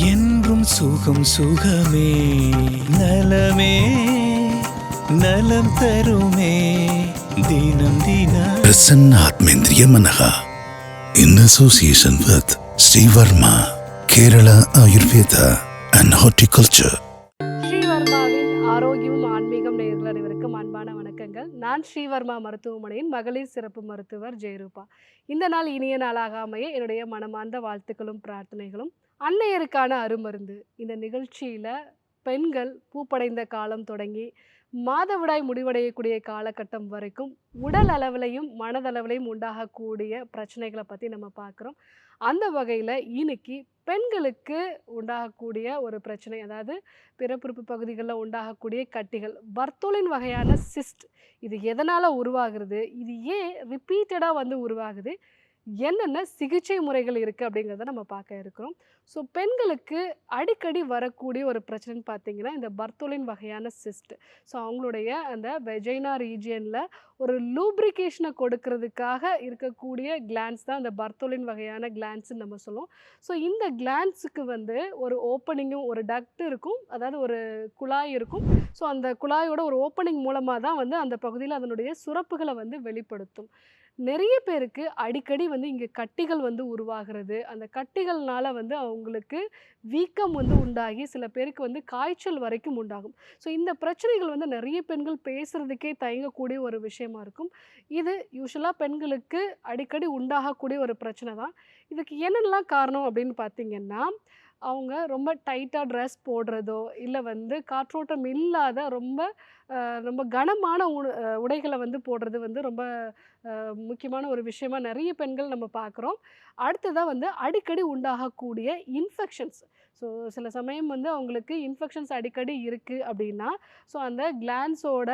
என்றும் சுகம் சுகமே. நலமே நலம் தருமே. தினம் தினம். பிரசன்ன ஆத்மேந்திரிய மனகா in association with Srivarma Kerala Ayurveda and horticulture ஸ்ரீவர்மாவின் ஆரோக்கியமும் ஆன்மீகம் நேயர்கள் அனைவருக்கும் அன்பான வணக்கங்கள். நான் ஸ்ரீவர்மா மருத்துவமனையின் மகளிர் சிறப்பு மருத்துவர் ஜெயரூபா. இந்த நாள் இனிய நாளாக அமைய என்னுடைய மனமார்ந்த வாழ்த்துக்களும் பிரார்த்தனைகளும். அன்னையருக்கான அருமருந்து. இந்த நிகழ்ச்சியில் பெண்கள் பூப்படைந்த காலம் தொடங்கி மாதவிடாய் முடிவடையக்கூடிய காலகட்டம் வரைக்கும் உடல் அளவிலையும் மனதளவிலையும் உண்டாகக்கூடிய பிரச்சனைகளை பற்றி நம்ம பார்க்குறோம். அந்த வகையில் இன்னைக்கு பெண்களுக்கு உண்டாகக்கூடிய ஒரு பிரச்சனை அதாவது பிறப்புறுப்பு பகுதிகளில் உண்டாகக்கூடிய கட்டிகள் வர்த்தோலின் வகையான சிஸ்ட் இது எதனால் உருவாகிறது இது ஏன் ரிப்பீட்டடாக வந்து உருவாகுது என்னென்ன சிகிச்சை முறைகள் இருக்குது அப்படிங்கிறத நம்ம பார்க்க இருக்கிறோம். ஸோ பெண்களுக்கு அடிக்கடி வரக்கூடிய ஒரு பிரச்சனைன்னு பார்த்தீங்கன்னா இந்த பர்த்தோலின் வகையான சிஸ்ட் ஸோ அவங்களுடைய அந்த வெஜைனா ரீஜியனில் ஒரு லூப்ரிகேஷனை கொடுக்கறதுக்காக இருக்கக்கூடிய கிளான்ஸ் தான் அந்த பர்த்தோலின் வகையான கிளான்ஸ்னு நம்ம சொல்லுவோம். ஸோ இந்த கிளான்ஸுக்கு வந்து ஒரு ஓப்பனிங்கும் ஒரு டக்ட் இருக்கும். அதாவது ஒரு குழாய் இருக்கும். ஸோ அந்த குழாயோட ஒரு ஓப்பனிங் மூலமாக தான் வந்து அந்த பகுதியில் அதனுடைய சுரப்புகளை வந்து வெளிப்படுத்தும். நிறைய பேருக்கு அடிக்கடி வந்து இங்கே கட்டிகள் வந்து உருவாகிறது. அந்த கட்டிகள்னால வந்து அவங்களுக்கு வீக்கம் வந்து உண்டாகி சில பேருக்கு வந்து காய்ச்சல் வரைக்கும் உண்டாகும். ஸோ இந்த பிரச்சனைகள் வந்து நிறைய பெண்கள் பேசுகிறதுக்கே தயங்கக்கூடிய ஒரு விஷயமா இருக்கும். இது யூஸ்வலாக பெண்களுக்கு அடிக்கடி உண்டாகக்கூடிய ஒரு பிரச்சனை தான். இதுக்கு என்னென்னலாம் காரணம் அப்படின்னு பார்த்தீங்கன்னா அவங்க ரொம்ப டைட்டாக ட்ரெஸ் போடுறதோ இல்லை வந்து காற்றோட்டம் இல்லாத ரொம்ப ரொம்ப கனமான உண உடைகளை வந்து போடுறது வந்து ரொம்ப முக்கியமான ஒரு விஷயமா நிறைய பெண்கள் நம்ம பார்க்குறோம். அடுத்ததாக வந்து அடிக்கடி உண்டாகக்கூடிய இன்ஃபெக்ஷன்ஸ் ஸோ சில சமயம் வந்து அவங்களுக்கு இன்ஃபெக்ஷன்ஸ் அடிக்கடி இருக்குது அப்படின்னா ஸோ அந்த கிளான்ஸோட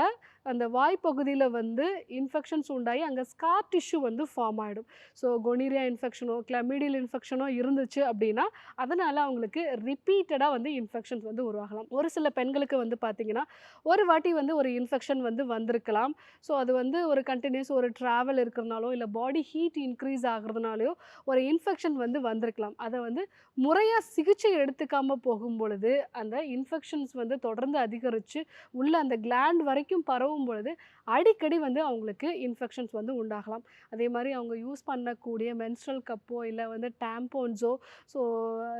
அந்த வாய்ப்பகுதியில் வந்து இன்ஃபெக்ஷன்ஸ் உண்டாகி அங்கே ஸ்கார் டிஷ்யூ வந்து ஃபார்ம் ஆகிடும் ஸோ கொனீரியா இன்ஃபெக்ஷனோ கிளமீடியல் இன்ஃபெக்ஷனோ இருந்துச்சு அப்படின்னா அதனால் அவங்களுக்கு ரிப்பீட்டடாக வந்து இன்ஃபெக்ஷன்ஸ் வந்து உருவாகலாம். ஒரு சில பெண்களுக்கு வந்து பார்த்திங்கன்னா ஒரு வாட்டி வந்து ஒரு இன்ஃபெக்ஷன் வந்து வந்திருக்கலாம். ஸோ அது வந்து ஒரு கண்டினியூஸ் ஒரு ட்ராவல் இருக்கிறனாலோ இல்லை பாடி ஹீட் இன்க்ரீஸ் ஆகிறதுனாலையோ ஒரு இன்ஃபெக்ஷன் வந்து வந்திருக்கலாம். அதை வந்து முறையாக சிகிச்சை எடுத்துக்காமல் போகும் பொழுது அந்த இன்ஃபெக்ஷன்ஸ் வந்து தொடர்ந்து அதிகரித்து உள்ள அந்த கிளாண்ட் வரைக்கும் பரவும் பொழுது அடிக்கடி வந்து அவங்களுக்கு இன்ஃபெக்ஷன்ஸ் வந்து உண்டாகலாம். அதே மாதிரி அவங்க யூஸ் பண்ணக்கூடிய மென்ஸ்ட்ரல் கப்போ இல்லை வந்து டேம்போன்ஸோ ஸோ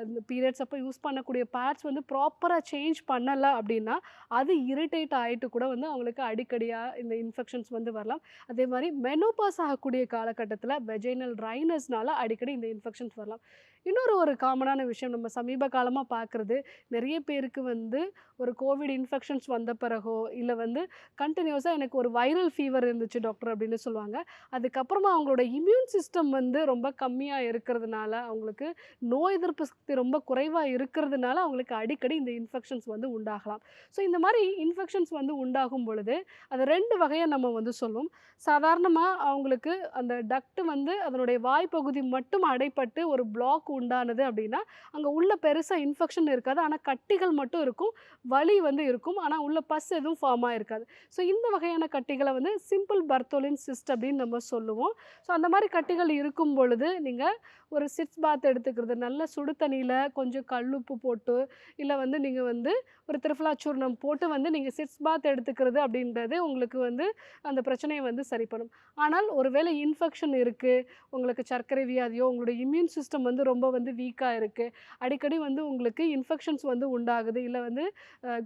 இந்த பீரியட்ஸ் அப்போ யூஸ் பண்ணக்கூடிய பேட்ஸ் வந்து ப்ராப்பராக சேஞ்ச் பண்ணலை அப்படின்னா அது இரிட்டேட் ஆகிட்டு கூட வந்து அவங்களுக்கு அடிக்கடியாக இந்த இன்ஃபெக்ஷன்ஸ் வந்து வரலாம். அதே மாதிரி மெனோபாஸ் ஆகக்கூடிய காலகட்டத்தில் வெஜைனல் ரைனஸ்னால அடிக்கடி இந்த இன்ஃபெக்ஷன்ஸ் வரலாம். இன்னொரு ஒரு காமனான விஷயம் நம்ம சமீப காலமாக பார்க்குறது நிறைய பேருக்கு வந்து ஒரு கோவிட் இன்ஃபெக்ஷன்ஸ் வந்த பிறகோ இல்லை வந்து கண்டினியூஸாக எனக்கு ஒரு வைரல் ஃபீவர் இருந்துச்சு டாக்டர் அப்படின்னு சொல்லுவாங்க. அதுக்கப்புறமா அவங்களோட இம்யூன் சிஸ்டம் வந்து ரொம்ப கம்மியாக இருக்கிறதுனால அவங்களுக்கு நோய் எதிர்ப்பு சக்தி ரொம்ப குறைவாக இருக்கிறதுனால அவங்களுக்கு அடிக்கடி இந்த இன்ஃபெக்ஷன்ஸ் வந்து உண்டாகலாம். ஸோ இந்த மாதிரி இன்ஃபெக்ஷன்ஸ் வந்து உண்டாகும் பொழுது அது ரெண்டு வகையாக நம்ம வந்து சொல்லுவோம் சாதாரணமாக அவங்களுக்கு அந்த டக்ட் வந்து அதனுடைய வாய்ப்பகுதி மட்டும் அடைப்பட்டு ஒரு பிளாக் உண்டானது அப்படின்னா அங்கே உள்ள பெருசாக இன்ஃபெக்ஷன் இருக்காது. ஆனால் கட்டிகள் மட்டும் இருக்கும். வலி வந்து இருக்கும். ஆனால் உள்ள பஸ் எதுவும் ஃபார்ம் ஆகிருக்காது ஸோ இந்த வகையான கட்டிகளை வந்து சிம்பிள் பர்த்தோலின் சிஸ்ட் அப்படின்னு நம்ம சொல்லுவோம். ஸோ அந்த மாதிரி கட்டிகள் இருக்கும் பொழுது நீங்கள் ஒரு சிட்ஸ் பாத் எடுத்துக்கிறது. நல்ல சுடு தண்ணியில் கொஞ்சம் கல்லுப்பு போட்டு இல்லை வந்து நீங்கள் வந்து ஒரு திருஃபலா சூர்ணம் போட்டு வந்து நீங்கள் சிட்ஸ் பாத் எடுத்துக்கிறது அப்படின்றது உங்களுக்கு வந்து அந்த பிரச்சனையை வந்து சரி பண்ணும். ஆனால் ஒருவேளை இன்ஃபெக்ஷன் இருக்குது உங்களுக்கு சர்க்கரை வியாதியோ உங்களுடைய இம்யூன் சிஸ்டம் வந்து ரொம்ப வந்து வீக்காக இருக்குது அடிக்கடி வந்து உங்களுக்கு இன்ஃபெக்ஷன்ஸ் வந்து உண்டாகுது இல்லை வந்து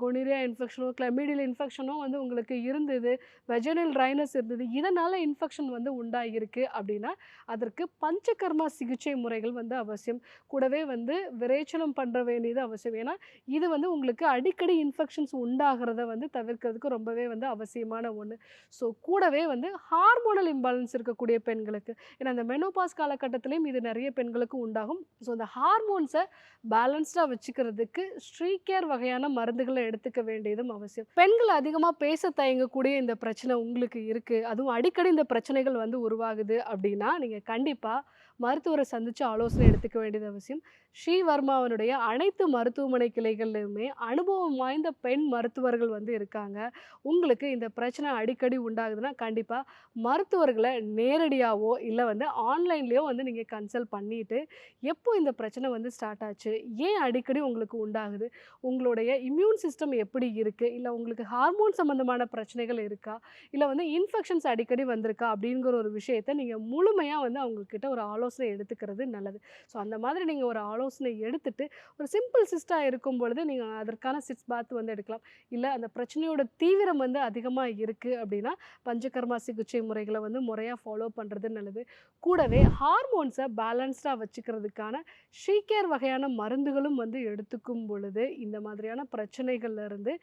கொனிரியா இன்ஃபெக்ஷனோ கிளமீடியல் இன்ஃபெக்ஷனோ வந்து உங்களுக்கு இருந்தது வெஜனல் ட்ரைனஸ் இருந்தது இதனால் இன்ஃபெக்ஷன் வந்து உண்டாகிருக்கு அப்படின்னா அதற்கு பஞ்சகர்மா சிகிச்சை முறைகள் வந்து அவசியம். கூடவே வந்து விரைச்சலம் பண்ணுற வேண்டியது அவசியம். ஏன்னா இது வந்து உங்களுக்கு அடிக்கடி இன்ஃபெக்ஷன்ஸ் உண்டாகிறத வந்து தவிர்க்கிறதுக்கு ரொம்பவே வந்து அவசியமான ஒன்று ஸோ கூடவே வந்து ஹார்மோனல் இம்பாலன்ஸ் இருக்கக்கூடிய பெண்களுக்கு. ஏன்னா இந்த மெனோபாஸ் காலகட்டத்திலையும் இது நிறைய பெண்களுக்கு உண்டாகும். ஸோ இந்த ஹார்மோன்ஸை பேலன்ஸ்டாக வச்சுக்கிறதுக்கு ஸ்ட்ரீ கேர் வகையான மருந்துகளை எடுத்துக்க வேண்டியதும் அவசியம். பெண்கள் அதிகமாக பேச தயங்கக்கூடிய இந்த பிரச்சனை உங்களுக்கு இருக்குது அதுவும் அடிக்கடி இந்த பிரச்சனைகள் வந்து உருவாகுது அப்படின்னா நீங்கள் கண்டிப்பாக மருத்துவரை சந்தித்து ஆலோசனை எடுத்துக்க வேண்டியது அவசியம். ஸ்ரீவர்மாவனுடைய அனைத்து மருத்துவமனை கிளைகள்லையுமே அனுபவம் வாய்ந்த பெண் மருத்துவர்கள் வந்து இருக்காங்க. உங்களுக்கு இந்த பிரச்சனை அடிக்கடி உண்டாகுதுன்னா கண்டிப்பாக மருத்துவர்களை நேரடியாகவோ இல்லை வந்து ஆன்லைன்லேயோ வந்து நீங்கள் கன்சல்ட் பண்ணிவிட்டு எப்போ இந்த பிரச்சனை வந்து ஸ்டார்ட் ஆச்சு ஏன் அடிக்கடி உங்களுக்கு உண்டாகுது உங்களுடைய இம்யூன் சிஸ்டம் எப்படி இருக்குது இல்லை உங்களுக்கு ஹார்மோன் சம்மந்தமான பிரச்சனைகள் இருக்கா இல்லை வந்து இன்ஃபெக்ஷன்ஸ் அடிக்கடி வந்திருக்கா அப்படிங்கிற ஒரு விஷயத்தை நீங்கள் முழுமையாக வந்து அவங்கக்கிட்ட ஒரு ஆலோசனை ஆலோசனை எடுத்துக்கிறது நல்லது. ஸோ அந்த மாதிரி நீங்கள் ஒரு ஆலோசனை எடுத்துட்டு ஒரு சிம்பிள் சிஸ்டாக இருக்கும் பொழுது நீங்கள் அதற்கான சிக்ஸ் பாத் வந்து எடுக்கலாம். இல்லை அந்த பிரச்சனையோட தீவிரம் வந்து அதிகமாக இருக்குது அப்படின்னா பஞ்சகர்மா சிகிச்சை முறைகளை வந்து முறையாக ஃபாலோ பண்ணுறது நல்லது. கூடவே ஹார்மோன்ஸை பேலன்ஸ்டாக வச்சுக்கிறதுக்கான ஷீகேர் வகையான மருந்துகளும் வந்து எடுத்துக்கும் பொழுது இந்த மாதிரியான பிரச்சனைகள்லேருந்து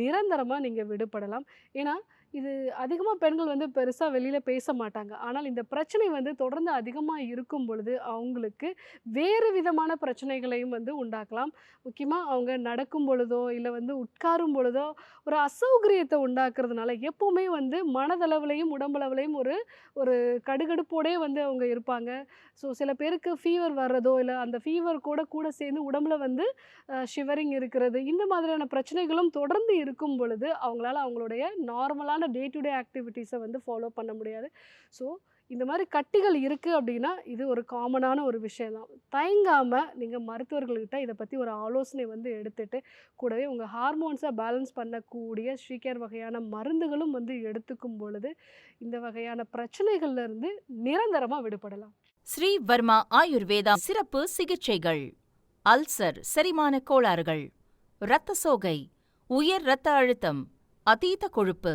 நிரந்தரமாக நீங்கள் விடுபடலாம். ஏன்னா இது அதிகமாக பெண்கள் வந்து பெருசாக வெளியில் பேச மாட்டாங்க. ஆனால் இந்த பிரச்சனை வந்து தொடர்ந்து அதிகமாக இருக்கும் பொழுது அவங்களுக்கு வேறு விதமான பிரச்சனைகளையும் வந்து உண்டாக்கலாம். முக்கியமாக அவங்க நடக்கும் பொழுதோ இல்லை வந்து உட்காரும் பொழுதோ ஒரு அசௌகரியத்தை உண்டாக்குறதுனால எப்போவுமே வந்து மனதளவுலையும் உடம்பளவுலையும் ஒரு ஒரு கடுகடுப்போடே வந்து அவங்க இருப்பாங்க. ஸோ சில பேருக்கு ஃபீவர் வர்றதோ இல்லை அந்த ஃபீவர் கூட கூட சேர்ந்து உடம்புல வந்து ஷிவரிங் இருக்கிறது. இந்த மாதிரியான பிரச்சனைகளும் தொடர்ந்து இருக்கும் பொழுது அவங்களால அவங்களுடைய நார்மலான டே டு டே ஆக்டிவிட்டீஸை வந்து ஃபாலோ பண்ண முடியாது. ஸோ இந்த மாதிரி கட்டிகள் இருக்குது அப்படின்னா இது ஒரு காமனான ஒரு விஷயம் தான் தயங்காமல் நீங்கள் மருத்துவர்கள்கிட்ட இதை பற்றி ஒரு ஆலோசனை வந்து எடுத்துட்டு கூடவே உங்கள் ஹார்மோன்ஸை பேலன்ஸ் பண்ணக்கூடிய ஸ்ரீகேர் வகையான மருந்துகளும் வந்து எடுத்துக்கும் பொழுது இந்த வகையான பிரச்சனைகள்லேருந்து நிரந்தரமாக விடுபடலாம். ஸ்ரீ வர்மா ஆயுர்வேதா சிறப்பு சிகிச்சைகள். அல்சர் செரிமான கோளாறுகள். இரத்த சோகை உயர் இரத்த அழுத்தம் அதீத கொழுப்பு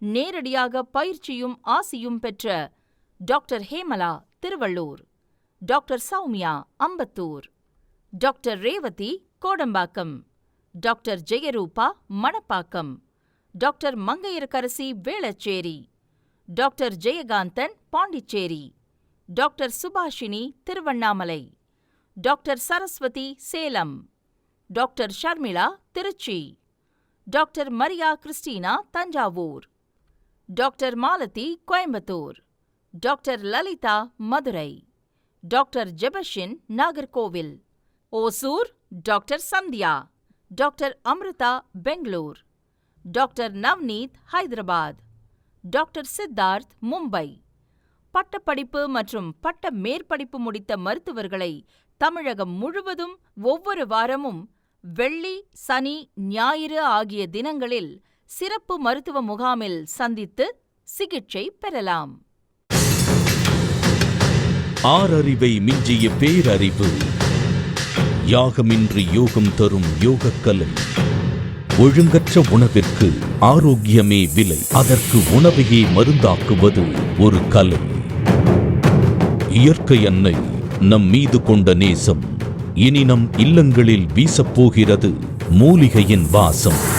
நேரடியாக பயிற்சியும் ஆசியும் பெற்ற doctor Hemala Tiruvallur doctor Soumya Ambattur doctor Revathi Kodambakkam doctor Jeyarooba Manapakkam doctor Mangaiyarkarasi Velachery doctor Jayakanthan Pondicherry doctor Subhashini Tiruvannamalai doctor Saraswathi Salem doctor Sharmila Trichy doctor Maria Christina Thanjavur. Doctor Malathi Coimbatore. Doctor Lalitha Madurai. Doctor Jebashin Nagercoil. Hosur doctor Sandhya. Doctor Amrutha Bangalore. Doctor Navneet Hyderabad. Doctor Siddharth Mumbai. பட்டப்படிப்பு மற்றும் பட்ட மேற்படிப்பு முடித்த மருத்துவர்களை தமிழகம் முழுவதும் ஒவ்வொரு வாரமும் வெள்ளி சனி ஞாயிறு ஆகிய தினங்களில் சிறப்பு மருத்துவ முகாமில் சந்தித்து சிகிச்சை பெறலாம். ஆறறிவை மிஞ்சிய பேரறிவு. யாகமின்றி யோகம் தரும் யோகக்கலை. ஒழுங்கற்ற உணவிற்கு ஆரோக்கியமே விலை. அதற்கு உணவையே மருந்தாக்குவது ஒரு கலை. இயற்கை அன்னை நம் மீது கொண்ட நேசம். இனி நம் இல்லங்களில் வீசப்போகிறது மூலிகையின் வாசம்.